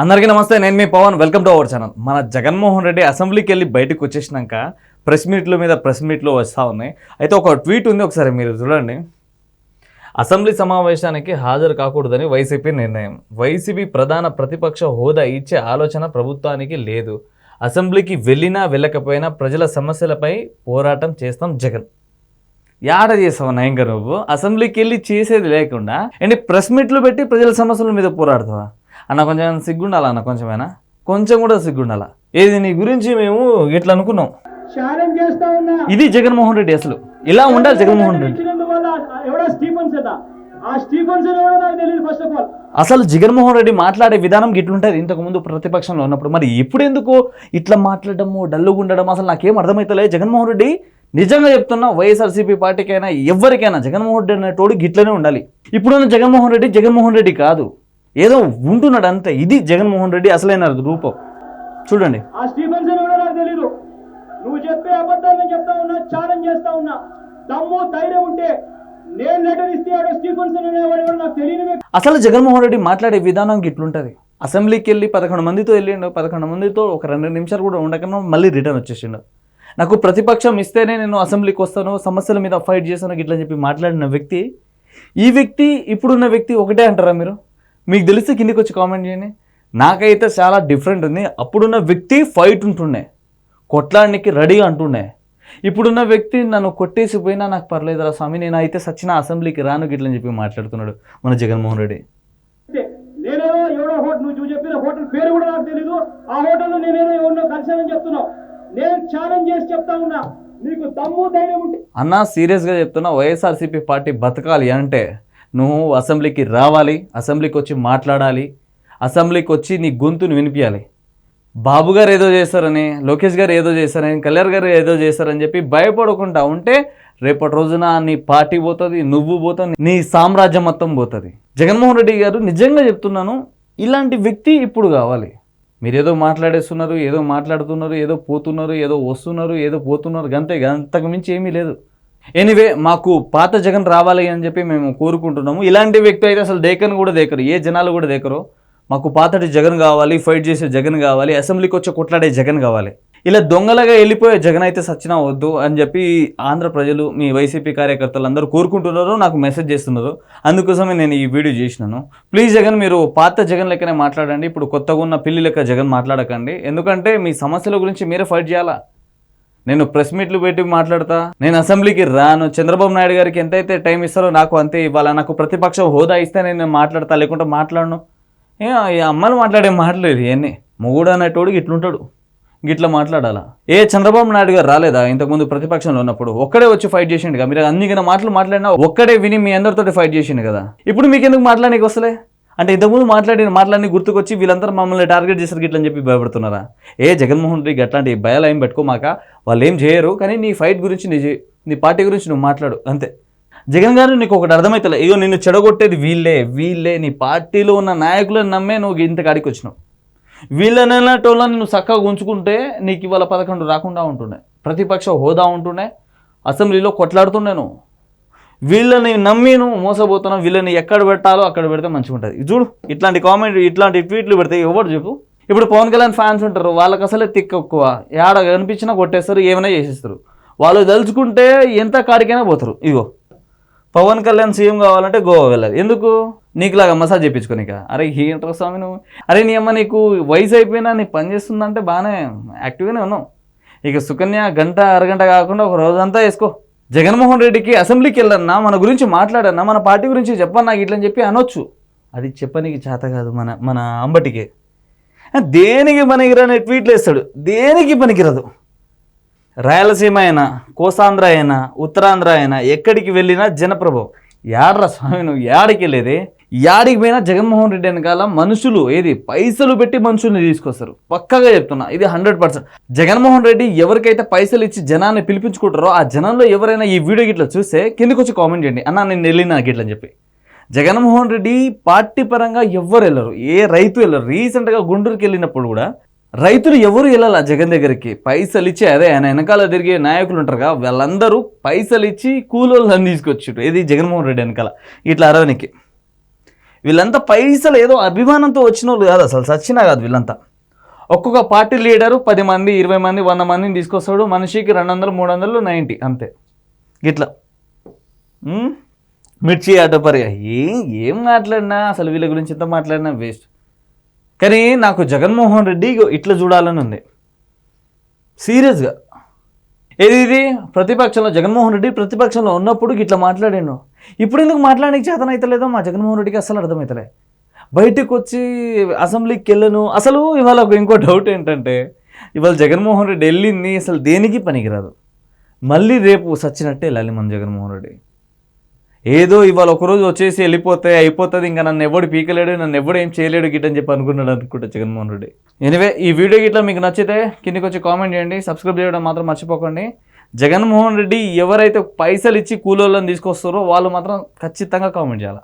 అందరికీ నమస్తే నేను మీ Pavan. Welcome to our channel మన జగన్మోహన్ రెడ్డి అసెంబ్లీకి వెళ్ళి బయటకు వచ్చేసినాక ప్రెస్ మీట్ల మీద ప్రెస్ మీట్లు వస్తూ ఉన్నాయి. అయితే ఒక ట్వీట్ ఉంది ఒకసారి మీరు చూడండి. అసెంబ్లీ సమావేశానికి హాజరు కాకూడదని వైసీపీ నిర్ణయం. వైసీపీ ప్రధాన ప్రతిపక్ష హోదా ఇచ్చే ఆలోచన ప్రభుత్వానికి లేదు. అసెంబ్లీకి వెళ్ళినా వెళ్ళకపోయినా ప్రజల సమస్యలపై పోరాటం చేస్తాం జగన్. యాడ చేస్తావు నయంగా నువ్వు? అసెంబ్లీకి వెళ్ళి చేసేది లేకుండా అండ్ ప్రెస్ మీట్లు పెట్టి ప్రజల సమస్యల మీద పోరాడుతావా? అన్న కొంచెం సిగ్గుండాలా అన్న? కొంచెమేనా? కొంచెం కూడా సిగ్గుండాలా? ఏది నీ గురించి మేము ఇట్లా అనుకున్నాం. ఇది జగన్మోహన్ రెడ్డి అసలు. ఇలా ఉండాలి జగన్మోహన్ రెడ్డి. అసలు జగన్మోహన్ రెడ్డి మాట్లాడే విధానం ఇట్లుంటుంది ఇంతకుముందు ప్రతిపక్షంలో ఉన్నప్పుడు. మరి ఇప్పుడు ఎందుకు ఇట్లా మాట్లాడడము డల్లుగా ఉండడం? అసలు నాకేం అర్థమవుతలే జగన్మోహన్ రెడ్డి నిజంగా చెప్తున్నా వైఎస్ఆర్సీపీ పార్టీకైనా ఎవరికైనా జగన్మోహన్ రెడ్డి అనేటోడు గిట్లనే ఉండాలి. ఇప్పుడున్న జగన్మోహన్ రెడ్డి జగన్మోహన్ రెడ్డి కాదు. ఏదో ఉంటున్నాడు అంతే ఇది జగన్మోహన్ రెడ్డి అసలైన రూపం. చూడండి. ఆ స్టీఫెన్స్ ఎవడో నాకు తెలియదు నువ్వు చెప్పే చెప్తా ఉన్నా ఛాలెంజ్ చేస్తా ఉన్నా దమ్ము ధైర్యం ఉంటే నేను లెటర్ ఇస్తే ఆడో అనేవాడు ఎవడో నాకు తెలియని వ్యక్తి. అసలు జగన్మోహన్ రెడ్డి మాట్లాడే విధానం ఇట్లుంటుంది. అసెంబ్లీకి వెళ్ళి పదకొండు మందితో వెళ్ళిండు పదకొండు మందితో ఒక రెండు నిమిషాలు కూడా ఉండకన్నా మళ్ళీ రిటర్న్ వచ్చేసిండు. నాకు ప్రతిపక్షం ఇస్తేనే నేను అసెంబ్లీకి వస్తాను సమస్యల మీద ఫైట్ చేస్తాను ఇట్లా చెప్పి మాట్లాడిన వ్యక్తి. ఈ వ్యక్తి ఇప్పుడున్న వ్యక్తి ఒకటే అంటారా మీరు? మీకు తెలిస్తే కిందికి వచ్చి కామెంట్ చేయండి. నాకైతే చాలా డిఫరెంట్ ఉంది. అప్పుడున్న వ్యక్తి ఫైట్ ఉంటుండే. కొట్లాడడానికి రెడీగా అంటుండే. ఇప్పుడున్న వ్యక్తి నన్ను కొట్టేసి పోయినా నాకు పర్లేదురా స్వామి నేను అయితే సచిన అసెంబ్లీకి రాను గిట్లని చెప్పి మాట్లాడుతున్నాడు మన జగన్మోహన్ రెడ్డి. అంతే. నేనేదో ఎవడో హోటల్ నువ్వు చెప్పిన హోటల్ పేరు కూడా నాకు తెలీదు. ఆ హోటల్లో నేనేదో ఎవరినో చెప్తున్నావు. నేను ఛాలెంజ్ చేసి చెప్తా ఉన్నా. నీకు దమ్ము ధైర్యం అన్న సీరియస్గా చెప్తున్నా వైఎస్ఆర్సీపీ పార్టీ బతకాలి అంటే నువ్వు అసెంబ్లీకి రావాలి అసెంబ్లీకి వచ్చి మాట్లాడాలి అసెంబ్లీకి వచ్చి నీ గొంతును వినిపించాలి బాబు గారు ఏదో చేస్తారని లోకేష్ గారు ఏదో చేస్తారని కళ్యాణ్ గారు ఏదో చేస్తారని చెప్పి భయపడకుండా ఉంటే రేపటి రోజున నీ పార్టీ పోతుంది నువ్వు పోతుంది నీ సామ్రాజ్యం మొత్తం పోతుంది. జగన్మోహన్ రెడ్డి గారు నిజంగా చెప్తున్నాను ఇలాంటి వ్యక్తి ఇప్పుడు కావాలి. మీరు ఏదో మాట్లాడేస్తున్నారు ఏదో మాట్లాడుతున్నారు ఏదో పోతున్నారు ఏదో వస్తున్నారు ఏదో పోతున్నారు అంతే అంతకు మించి ఏమీ లేదు. ఎనీవే మాకు పాత జగన్ రావాలి అని చెప్పి మేము కోరుకుంటున్నాము. ఇలాంటి వ్యక్తి అయితే అసలు దేకను కూడా దేకరు. ఏ జనాలు కూడా దేకరు. మాకు పాతటి జగన్ కావాలి ఫైట్ చేసే జగన్ కావాలి అసెంబ్లీకి వచ్చి కొట్లాడే జగన్ కావాలి. ఇలా దొంగలుగా వెళ్ళిపోయే జగన్ అయితే సచ్చినా వద్దు అని చెప్పి ఆంధ్ర ప్రజలు మీ వైసీపీ కార్యకర్తలు అందరూ కోరుకుంటున్నారు నాకు మెసేజ్ చేస్తున్నారు. అందుకోసమే నేను ఈ వీడియో చేసినాను. ప్లీజ్ జగన్ మీరు పాత జగన్ లెక్కనే మాట్లాడండి. ఇప్పుడు కొత్తగా ఉన్న పిల్లి లెక్క జగన్ మాట్లాడకండి. ఎందుకంటే మీ సమస్యల గురించి మీరే ఫైట్ చేయాలా? నేను ప్రెస్ మీట్లు పెట్టి మాట్లాడతా? నేను అసెంబ్లీకి రాను. చంద్రబాబు నాయుడు గారికి ఎంతైతే టైం ఇస్తారో నాకు అంతే ఇవ్వాలా? నాకు ప్రతిపక్ష హోదా ఇస్తే నేను మాట్లాడతా లేకుంటే మాట్లాడను. ఏ ఈ అమ్మలు మాట్లాడే మాటలేదు ఇవన్నీ మొగుడు అనేటోడు ఇట్లుంటాడు గిట్లా మాట్లాడాలా? ఏ చంద్రబాబు నాయుడు గారు రాలేదా? ఇంతకుముందు ప్రతిపక్షంలో ఉన్నప్పుడు ఒక్కడే వచ్చి ఫైట్ చేసిండు కదా. మీరు అన్ని మాటలు మాట్లాడినా ఒక్కడే విని మీ అందరితోటి ఫైట్ చేసిండు కదా. ఇప్పుడు మీకు ఎందుకు మాట్లాడడానికి వస్తలే? అంటే ఇంతకుముందు మాట్లాడిన మాటలన్నీ గుర్తుకొచ్చి వీళ్ళందరూ మమ్మల్ని టార్గెట్ చేశారు గిట్లని చెప్పి భయపడుతున్నారా? ఏ జగన్మోహన్ రెడ్డి అట్లాంటి భయాలు ఏం పెట్టుకోమాక వాళ్ళు ఏం చేయరు కానీ నీ ఫైట్ గురించి నీ నీ పార్టీ గురించి నువ్వు మాట్లాడు అంతే. జగన్ గారు నీకు ఒకటి అర్థమైతలే ఇగో నిన్ను చెడగొట్టేది వీళ్ళే వీళ్ళే నీ పార్టీలో ఉన్న నాయకులను నమ్మే నువ్వు ఇంత కాడికి వచ్చినావు. వీళ్ళనటోళ్ళని నువ్వు చక్కగా ఉంచుకుంటే నీకు ఇవాళ పదకొండు రాకుండా ఉంటుండే ప్రతిపక్ష హోదా ఉంటుండే అసెంబ్లీలో కొట్లాడుతుండే నువ్వు. వీళ్ళని నమ్మి నువ్వు మోసపోతున్నావు వీళ్ళని ఎక్కడ పెట్టాలో అక్కడ పెడితే మంచిగా ఉంటుంది ఇది చూడు ఇట్లాంటి కామెంట్ ఇట్లాంటి ట్వీట్లు పెడితే ఎవరు చెప్పు? ఇప్పుడు పవన్ కళ్యాణ్ ఫ్యాన్స్ ఉంటారు వాళ్ళకి అసలే తిక్క ఎక్కువ. ఏడ కనిపించినా కొట్టేస్తారు ఏమైనా చేసేస్తారు. వాళ్ళు తలుచుకుంటే ఎంత కాడికైనా పోతారు. ఇగో పవన్ కళ్యాణ్ సీఎం కావాలంటే గోవా వెళ్ళాలి. ఎందుకు? నీకులాగా మసాజ్ చేయించుకోనిక అరే ఏంట్రా స్వామి నువ్వు? అరే నీ అమ్మ నీకు వయసు అయిపోయినా నీ పని చేస్తుందంటే బాగానే యాక్టివ్గానే ఉన్నావు. ఇక సుకన్య గంట అరగంట కాకుండా ఒక రోజంతా వేసుకో. జగన్మోహన్ రెడ్డికి అసెంబ్లీకి వెళ్ళన్నా మన గురించి మాట్లాడన్నా మన పార్టీ గురించి చెప్పన్నా నాకు ఇట్లని చెప్పి అనొచ్చు. అది చెప్పనీకి చేత కాదు మన మన అంబటికి. దేనికి పనికిరాని ట్వీట్లు వేస్తాడు? దేనికి పనికిరదు? రాయలసీమ అయినా కోసాంధ్ర అయినా ఉత్తరాంధ్ర అయినా ఎక్కడికి వెళ్ళినా జనప్రభం. యాడ్రా స్వామి నువ్వు యాడికి వెళ్ళేది? యాడికి పోయినా జగన్మోహన్ రెడ్డి వెనకాల మనుషులు ఏది పైసలు పెట్టి మనుషుల్ని తీసుకొస్తారు. పక్కగా చెప్తున్నా ఇది హండ్రెడ్ పర్సెంట్ జగన్మోహన్ రెడ్డి ఎవరికైతే పైసలు ఇచ్చి జనాన్ని పిలిపించుకుంటారో ఆ జనంలో ఎవరైనా ఈ వీడియో గిట్లా చూస్తే కిందకు వచ్చి కామెంట్ చేయండి. అన్న నేను వెళ్ళినా గిట్లని చెప్పి. జగన్మోహన్ రెడ్డి పార్టీ పరంగా ఎవ్వరు వెళ్ళరు. ఏ రైతు వెళ్ళరు. రీసెంట్గా గుంటూరుకి వెళ్ళినప్పుడు కూడా రైతులు ఎవరు వెళ్ళాల జగన్ దగ్గరికి? పైసలు ఇచ్చి అదే ఆయన వెనకాల తిరిగే నాయకులు ఉంటారుగా వాళ్ళందరూ పైసలు ఇచ్చి కూలోళ్ళని తీసుకొచ్చారు ఇది జగన్మోహన్ రెడ్డి వెనకాల? ఇట్లా అరవనికి. వీళ్ళంతా పైసలు ఏదో అభిమానంతో వచ్చిన వాళ్ళు కాదు అసలు సచ్చినా కాదు వీళ్ళంతా. ఒక్కొక్క పార్టీ లీడరు పది మంది ఇరవై మంది వంద మందిని తీసుకొస్తాడు మనిషికి రెండు వందలు మూడు వందలు నైంటీ అంతే. గిట్లా మిర్చి ఆటోపరి. ఏం ఏం మాట్లాడినా అసలు వీళ్ళ గురించి ఎంత మాట్లాడినా వేస్ట్. కానీ నాకు జగన్మోహన్ రెడ్డి ఇట్లా చూడాలని ఉంది. సీరియస్గా. ఏది ఇది? ప్రతిపక్షంలో జగన్మోహన్ రెడ్డి ప్రతిపక్షంలో ఉన్నప్పుడు ఇట్లా మాట్లాడాను ఇప్పుడు ఎందుకు మాట్లాడడానికి చేతన అవుతలేదో మా జగన్మోహన్ రెడ్డికి అసలు అర్థమవుతలే బయటకు వచ్చి అసెంబ్లీకి వెళ్ళను. అసలు ఇవాళ ఒక ఇంకో డౌట్ ఏంటంటే ఇవాళ జగన్మోహన్ రెడ్డి వెళ్ళింది అసలు దేనికి పనికిరాదు? మళ్ళీ రేపు సచ్చినట్టే వెళ్ళాలి మన జగన్మోహన్ రెడ్డి. ఏదో ఇవాళ ఒకరోజు వచ్చేసి వెళ్ళిపోతే అయిపోతుంది ఇంకా నన్ను ఎవడు పీకలేడు నన్ను ఎవడు ఏం చేయలేడు గిట్ అని చెప్పి అనుకున్నాడు అనుకుంటా జగన్మోహన్ రెడ్డి. ఎనివే ఈ వీడియో గిట్లా మీకు నచ్చితే కిందకి వచ్చి కామెంట్ చేయండి. సబ్స్క్రైబ్ చేయడం మాత్రం మర్చిపోకండి. జగన్మోహన్ రెడ్డి ఎవరైతే పైసలు ఇచ్చి కూలోళ్ళని తీసుకొస్తారో వాళ్ళు మాత్రం ఖచ్చితంగా కామెంట్ చేయాలి?